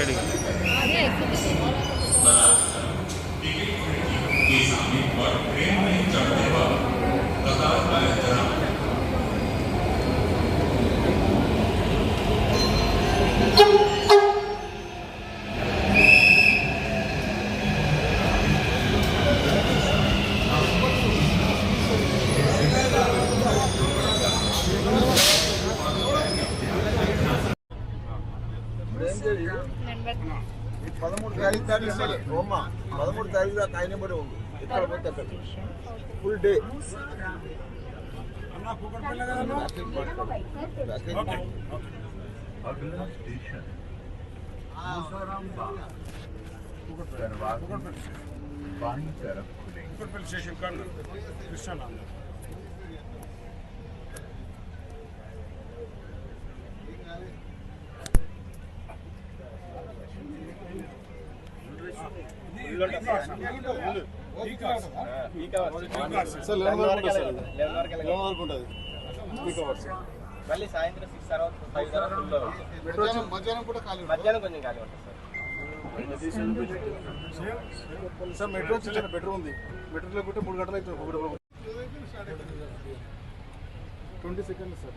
ready number పదమూడు తారీఖు దాకా ఇవ్వాలి ఓమ్మ పదమూడు తారీఖు దాకా ఆయన నెంబర్ ఉంది ఎక్కడ పోతే అక్కడ ఫుల్ డే अगला स्टेशन मोसाराम बाग दरवाजे बाई तरफ खुलेंगे మళ్ళీ సాయంత్రం సిక్స్ తర్వాత ఫైవ్ తర్వాత మధ్యాహ్నం కూడా ఖాళీ మధ్యాహ్నం కొంచెం ఖాళీ ఉంటుంది సార్ సార్ మెట్రో చిన్న బెటర్ ఉంది మెట్రోలో కూడా మూడు గంటలు అవుతుంది ట్వంటీ సెకండ్ సార్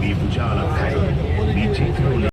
మీ భుజాల మీ చేతిలో